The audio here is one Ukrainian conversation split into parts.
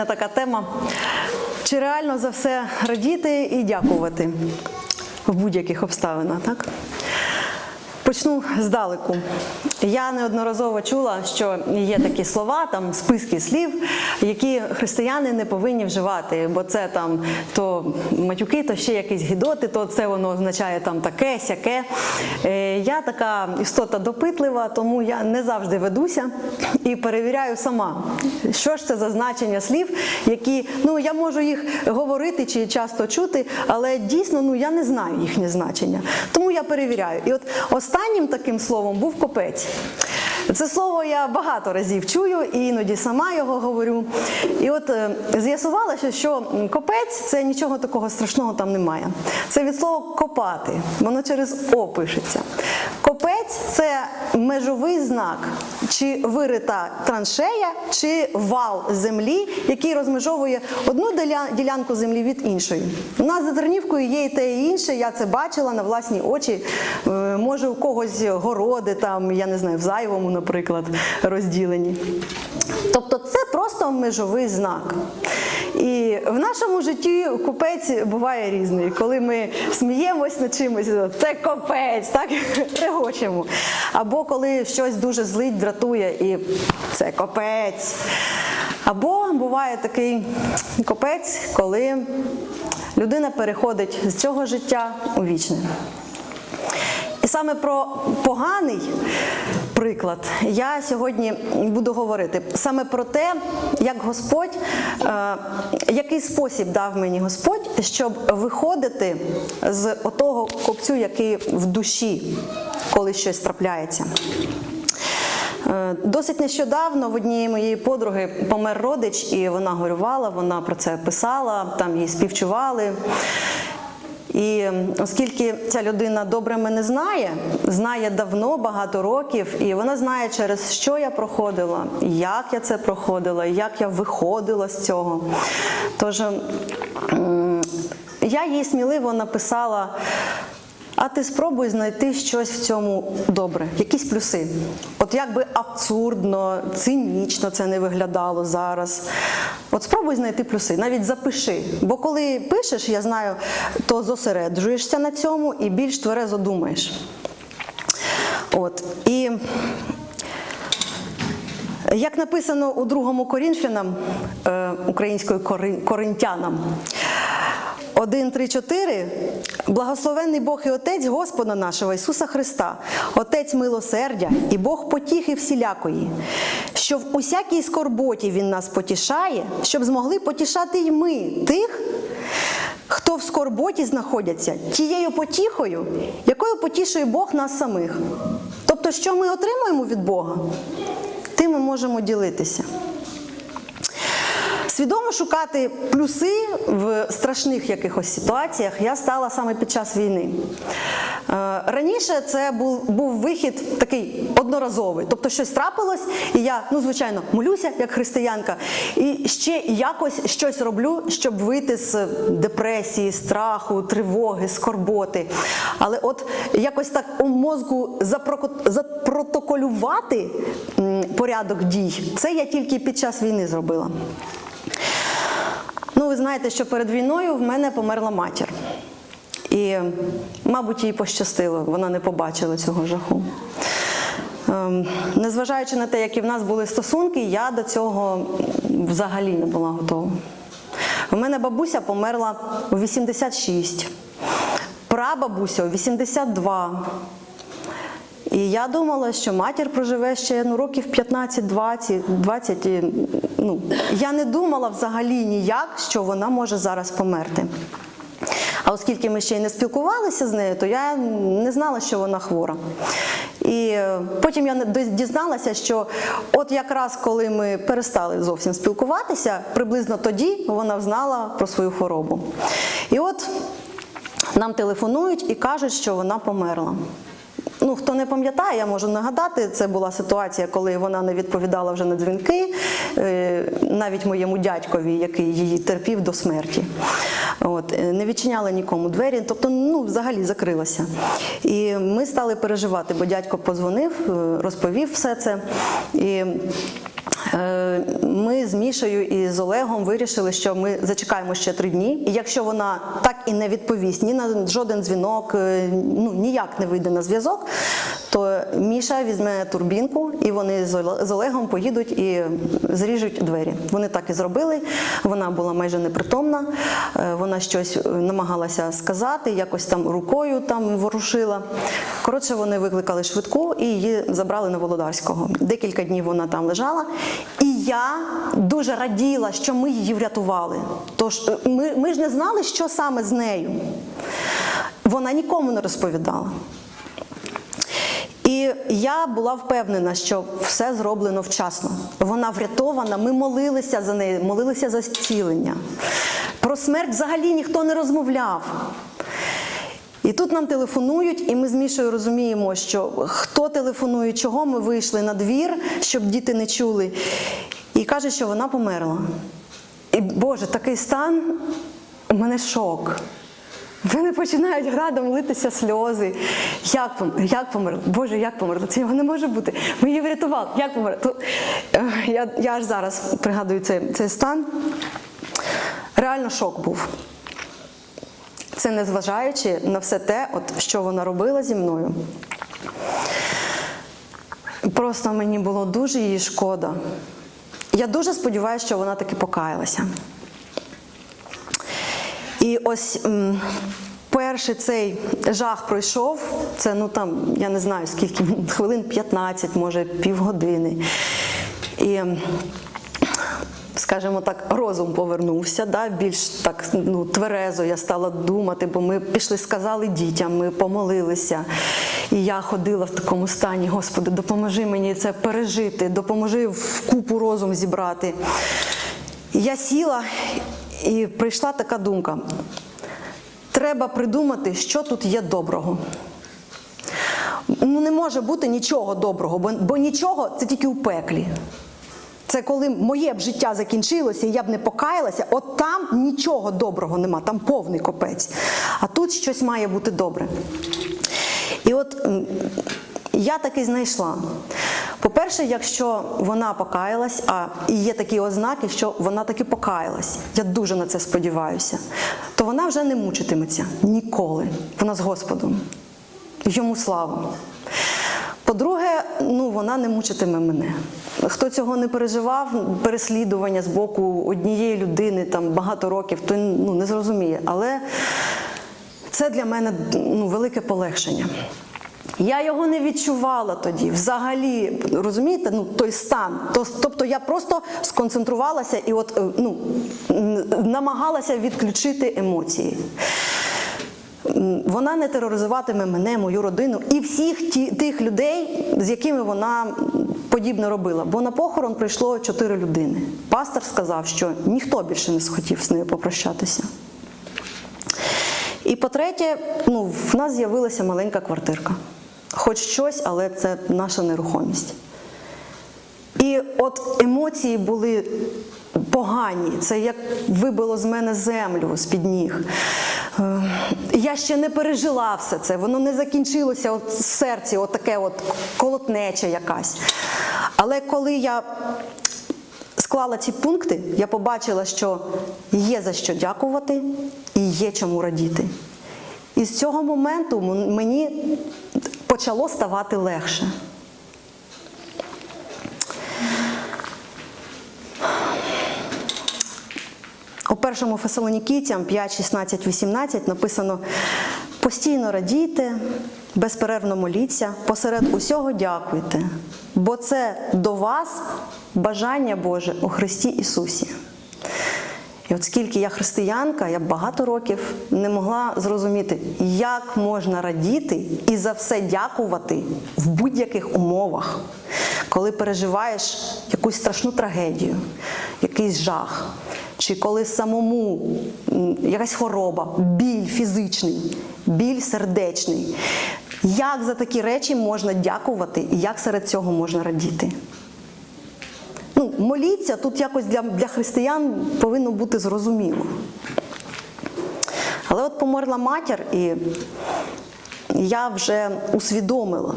мене така тема. Чи реально за все радіти і дякувати в будь-яких обставинах, так? Почну здалеку. Я неодноразово чула, що є такі слова, там списки слів, які християни не повинні вживати, бо це там то матюки, то ще якісь гідоти, то це воно означає там таке, сяке. Е, Я така істота допитлива, тому я не завжди ведуся і перевіряю сама, що ж це за значення слів, які ну я можу їх говорити чи часто чути, але дійсно ну я не знаю їхнє значення. Тому я перевіряю. І от останнім таким словом був копець. Це слово я багато разів чую і іноді сама його говорю. І от е, з'ясувалося, що копець це нічого такого страшного там немає. Це від слова копати, воно через О пишеться. Копець межовий знак, чи вирита траншея, чи вал землі, який розмежовує одну ділянку землі від іншої. У нас за Тернівкою є і те, і інше. Я це бачила на власні очі. Е, Може, у когось городи там, я не знаю, в зайвому, наприклад, розділені. Тобто це просто межовий знак. І в нашому житті купець буває різний. Коли ми сміємось над чимось, це копець, так регочемо. Або коли щось дуже злить, дратує, і це копець. Або буває такий копець, коли людина переходить з цього життя у вічне. І саме про поганий приклад я сьогодні буду говорити саме про те, як Господь, е, який спосіб дав мені Господь, щоб виходити з отого копцю, який в душі, коли щось трапляється. Е, Досить нещодавно в однієї моєї подруги помер родич, і вона горювала, вона про це писала, там її співчували. І оскільки ця людина добре мене знає, знає давно, багато років, і вона знає, через що я проходила, як я це проходила, як я виходила з цього. Тож я їй сміливо написала. А ти спробуй знайти щось в цьому добре, якісь плюси. От як би абсурдно, цинічно це не виглядало зараз. От спробуй знайти плюси, навіть запиши. Бо коли пишеш, я знаю, то зосереджуєшся на цьому і більш тверезо думаєш. От. І як написано у другому Корінфянам, е, українською Кори- коринтянам, 1, 3, 4. Благословенний Бог і Отець Господа нашого Ісуса Христа, Отець милосердя і Бог потіхи всілякої, що в усякій скорботі Він нас потішає, щоб змогли потішати й ми тих, хто в скорботі знаходяться, тією потіхою, якою потішує Бог нас самих. Тобто, що ми отримуємо від Бога, тим ми можемо ділитися. Свідомо шукати плюси в страшних якихось ситуаціях я стала саме під час війни. Е, Раніше це був, був вихід такий одноразовий, тобто щось трапилось, і я, ну звичайно, молюся як християнка, і ще якось щось роблю, щоб вийти з депресії, страху, тривоги, скорботи. Але от якось так у мозку запротоколювати порядок дій, це я тільки під час війни зробила. Ви знаєте, що перед війною в мене померла матір. І, мабуть, їй пощастило, вона не побачила цього жаху. Ем, Незважаючи на те, які в нас були стосунки, я до цього взагалі не була готова. У мене бабуся померла у 86, прабабуся у 82. І я думала, що матір проживе ще ну, років 15-20, 20. і, Ну, я не думала взагалі ніяк, що вона може зараз померти. А оскільки ми ще й не спілкувалися з нею, то я не знала, що вона хвора. І е, потім я дізналася, що от якраз коли ми перестали зовсім спілкуватися, приблизно тоді вона знала про свою хворобу. І от нам телефонують і кажуть, що вона померла. Ну, хто не пам'ятає, я можу нагадати, це була ситуація, коли вона не відповідала вже на дзвінки, е, навіть моєму дядькові, який її терпів до смерті. От, е, не відчиняла нікому двері, тобто ну, взагалі закрилася. І ми стали переживати, бо дядько подзвонив, е, розповів все це. І Ми з Мішею і з Олегом вирішили, що ми зачекаємо ще три дні. І якщо вона так і не відповість ні на жоден дзвінок, е, ну ніяк не вийде на зв'язок, то Міша візьме турбінку, і вони з Оле- з Олегом поїдуть і зріжуть двері. Вони так і зробили. Вона була майже непритомна. е, Вона щось е, намагалася сказати, якось там рукою там ворушила. Коротше, вони викликали швидку і її забрали на Володарського. Декілька днів вона там лежала. І я дуже раділа, що ми її врятували. Тож е, ми, ми ж не знали, що саме з нею. Вона нікому не розповідала. І я була впевнена, що все зроблено вчасно. Вона врятована. Ми молилися за неї, молилися за зцілення. Про смерть взагалі ніхто не розмовляв. І тут нам телефонують, і ми з Мішою розуміємо, що хто телефонує, чого ми вийшли на двір, щоб діти не чули. І каже, що вона померла. І Боже, такий стан у мене шок. В мене починають градом литися сльози. Як, пом- як померла? Боже, як померла? Це його не може бути. Ми її врятували. Як померла? То, я, я аж зараз пригадую цей, цей стан. Реально шок був. Це незважаючи на все те, от, що вона робила зі мною. Просто мені було дуже її шкода. Я дуже сподіваюся, що вона таки покаялася. І ось перший цей жах пройшов. Це ну там, я не знаю скільки, хвилин 15, може півгодини. І, скажімо так, розум повернувся, да, більш так ну, тверезо я стала думати, бо ми пішли, сказали дітям, ми помолилися. І я ходила в такому стані, Господи, допоможи мені це пережити, допоможи в купу розум зібрати. Я сіла і прийшла така думка: треба придумати, що тут є доброго. Ну, не може бути нічого доброго, бо, бо нічого це тільки у пеклі. Це коли моє б життя закінчилося, і я б не покаялася, от там нічого доброго нема, там повний копець. А тут щось має бути добре. І от я таки знайшла. По-перше, якщо вона покаялась, а і є такі ознаки, що вона таки покаялась, я дуже на це сподіваюся, то вона вже не мучитиметься ніколи. Вона з Господом. Йому слава. По-друге, ну вона не мучитиме мене. Хто цього не переживав, переслідування з боку однієї людини там багато років, то ну, не зрозуміє. Але це для мене ну, велике полегшення. Я його не відчувала тоді, взагалі, розумієте, ну той стан. Тобто я просто сконцентрувалася і от е, ну, намагалася відключити емоції. Вона не тероризуватиме мене, мою родину і всіх ті, тих людей, з якими вона м, подібне робила. Бо на похорон прийшло чотири людини. Пастор сказав, що ніхто більше не схотів з нею попрощатися. І по-третє, ну, в нас з'явилася маленька квартирка. Хоч щось, але це наша нерухомість. І от емоції були погані. Це як вибило з мене землю з-під ніг. Е, Я ще не пережила все це, воно не закінчилося от в серці, от таке от колотнеча якась. Але коли я склала ці пункти, я побачила, що є за що дякувати і є чому радіти. І з цього моменту мені почало ставати легше. У першому Фесалонікійцям 5, 16, 18 написано: постійно радійте, безперервно моліться, посеред усього дякуйте, бо це до вас бажання Боже у Христі Ісусі. І от скільки я християнка, я багато років не могла зрозуміти, як можна радіти і за все дякувати в будь-яких умовах, коли переживаєш якусь страшну трагедію, якийсь жах, чи коли самому якась хвороба, біль фізичний, біль сердечний. Як за такі речі можна дякувати і як серед цього можна радіти? Ну, моліться тут якось для, для християн повинно бути зрозуміло. Але от померла матір, і я вже усвідомила.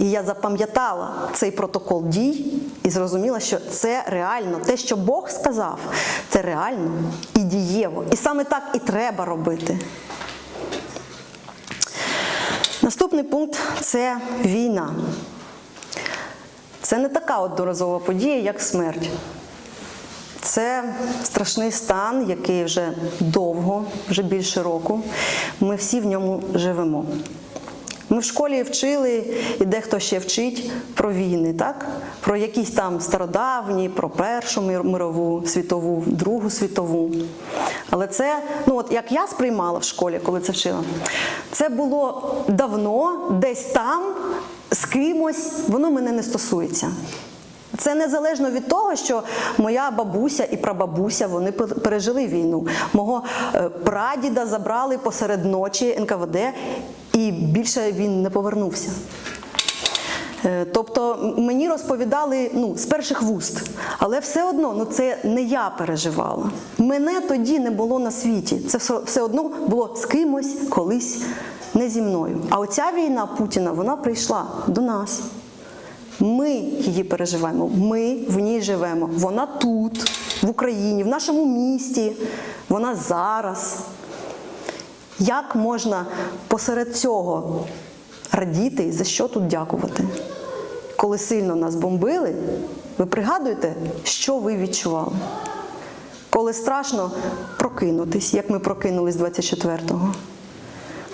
І я запам'ятала цей протокол дій і зрозуміла, що це реально. Те, що Бог сказав, це реально і дієво. І саме так і треба робити. Наступний пункт це війна. Це не така одноразова подія, як смерть. Це страшний стан, який вже довго, вже більше року. Ми всі в ньому живемо. Ми в школі вчили, і дехто ще вчить про війни, так? Про якісь там стародавні, про Першу мирову світову, Другу світову. Але це, ну от як я сприймала в школі, коли це вчила, це було давно, десь там, з кимось, воно мене не стосується. Це незалежно від того, що моя бабуся і прабабуся вони пережили війну. Мого е, прадіда забрали посеред ночі НКВД, більше він не повернувся. Е, Тобто мені розповідали ну, з перших вуст, але все одно ну, це не я переживала. Мене тоді не було на світі. Це все одно було з кимось колись не зі мною. А оця війна Путіна вона прийшла до нас. Ми її переживаємо, ми в ній живемо. Вона тут, в Україні, в нашому місті, вона зараз. Як можна посеред цього радіти і за що тут дякувати? Коли сильно нас бомбили, ви пригадуєте, що ви відчували? Коли страшно прокинутись, як ми прокинулись 24-го.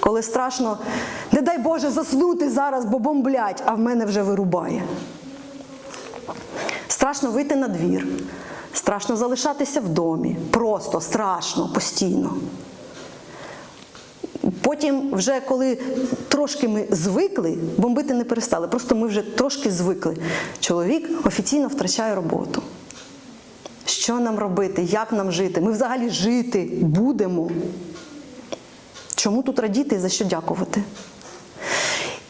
Коли страшно, не дай Боже, заснути зараз, бо бомблять, а в мене вже вирубає. Страшно вийти на двір, страшно залишатися в домі. Просто страшно, постійно. Потім, вже коли трошки ми звикли, бомбити не перестали, просто ми вже трошки звикли. Чоловік офіційно втрачає роботу. Що нам робити? Як нам жити? Ми взагалі жити будемо. Чому тут радіти і за що дякувати?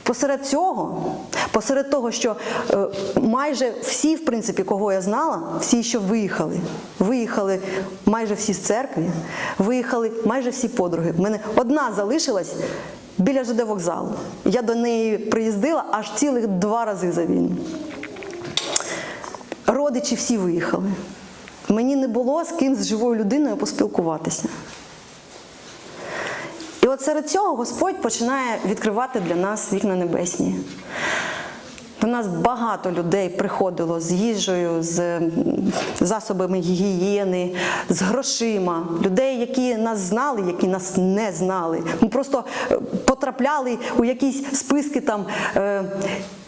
Посеред цього, посеред того, що е, майже всі, в принципі, кого я знала, всі, що виїхали, виїхали майже всі з церкви, виїхали майже всі подруги. У мене одна залишилась біля ЖД вокзалу. Я до неї приїздила аж цілих два рази за війну. Родичі всі виїхали. Мені не було з ким з живою людиною поспілкуватися. І от серед цього Господь починає відкривати для нас вікна небесні. До нас багато людей приходило з їжею, з засобами гігієни, з грошима. Людей, які нас знали, які нас не знали. Ми просто е, потрапляли у якісь списки там е,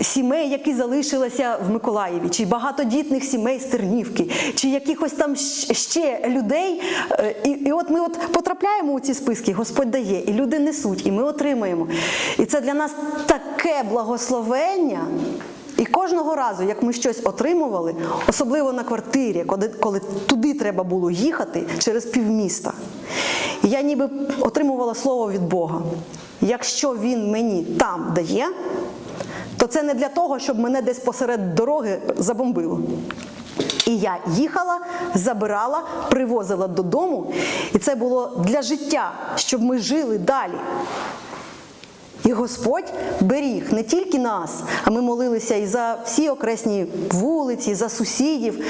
сімей, які залишилися в Миколаєві, чи багатодітних сімей з Тернівки, чи якихось там ще людей. Е, І, і от ми от потрапляємо у ці списки, Господь дає, і люди несуть, і ми отримаємо. І це для нас таке благословення. Кожного разу, як ми щось отримували, особливо на квартирі, коли, коли туди треба було їхати через півміста, я ніби отримувала слово від Бога. Якщо він мені там дає, то це не для того, щоб мене десь посеред дороги забомбило. І я їхала, забирала, привозила додому, і це було для життя, щоб ми жили далі. І Господь беріг не тільки нас, а ми молилися і за всі окресні вулиці, за сусідів.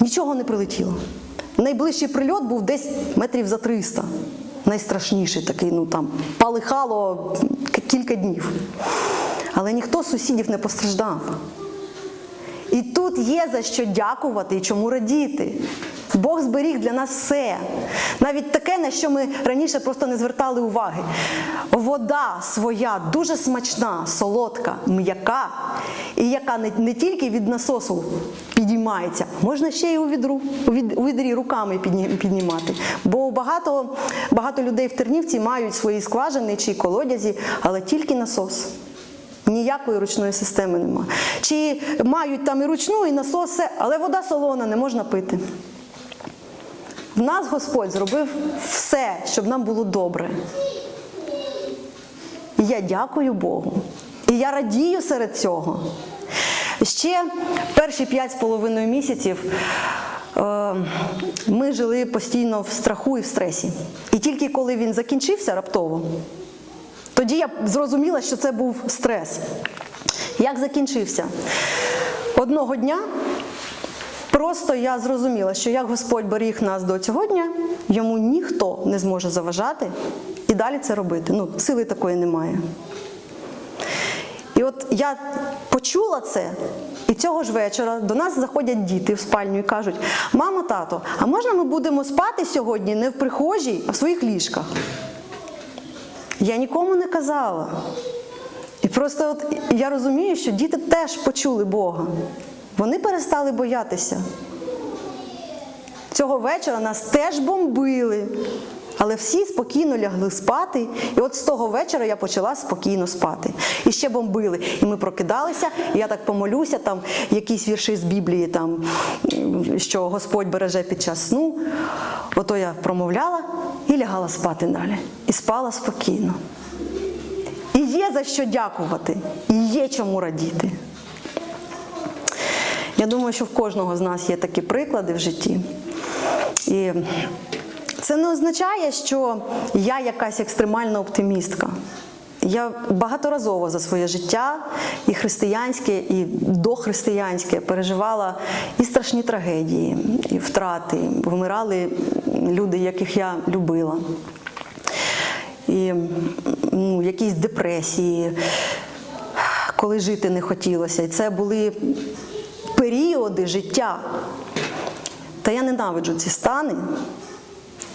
Нічого не прилетіло. Найближчий прильот був десь метрів за 300. Найстрашніший такий, ну там палихало кілька днів. Але ніхто з сусідів не постраждав. І тут є за що дякувати і чому радіти. Бог зберіг для нас все. Навіть таке, на що ми раніше просто не звертали уваги. Вода своя дуже смачна, солодка, м'яка, і яка не, не тільки від насосу підіймається, можна ще й у відру, у, від, у відрі руками піднімати. Бо багато, багато людей в Тернівці мають свої скважини чи колодязі, але тільки насос. Ніякої ручної системи нема. Чи мають там і ручну, і насос, все, але вода солона, не можна пити. В нас Господь зробив все, щоб нам було добре. І я дякую Богу. І я радію серед цього. Ще перші п'ять з половиною місяців е, ми жили постійно в страху і в стресі. І тільки коли він закінчився раптово, тоді я зрозуміла, що це був стрес. Як закінчився? Одного дня просто я зрозуміла, що як Господь беріг нас до цього дня, йому ніхто не зможе заважати і далі це робити. Ну, сили такої немає. І от я почула це, і цього ж вечора до нас заходять діти в спальню і кажуть: мамо, тато, а можна ми будемо спати сьогодні не в прихожій, а в своїх ліжках? Я нікому не казала. І просто от я розумію, що діти теж почули Бога. Вони перестали боятися. Цього вечора нас теж бомбили, але всі спокійно лягли спати. І от з того вечора я почала спокійно спати. І ще бомбили. І ми прокидалися, і я так помолюся, там якісь вірші з Біблії, там, що Господь береже під час сну. Ото я промовляла і лягала спати далі. І спала спокійно. І є за що дякувати, і є чому радіти. Я думаю, що в кожного з нас є такі приклади в житті. І це не означає, що я якась екстремальна оптимістка. Я багаторазово за своє життя, і християнське, і дохристиянське переживала і страшні трагедії, і втрати. Вмирали люди, яких я любила. І ну, якісь депресії, коли жити не хотілося. І це були періоди життя. Та я ненавиджу ці стани.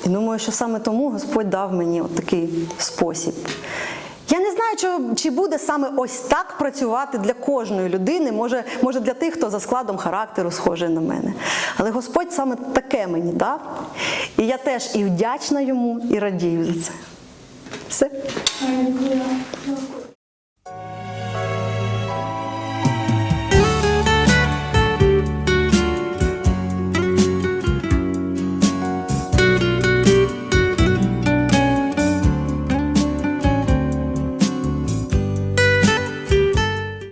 І думаю, що саме тому Господь дав мені от такий спосіб. Я не знаю, чи, буде саме ось так працювати для кожної людини, може, може для тих, хто за складом характеру схожий на мене. Але Господь саме таке мені дав. І я теж і вдячна йому, і радію за це. Все.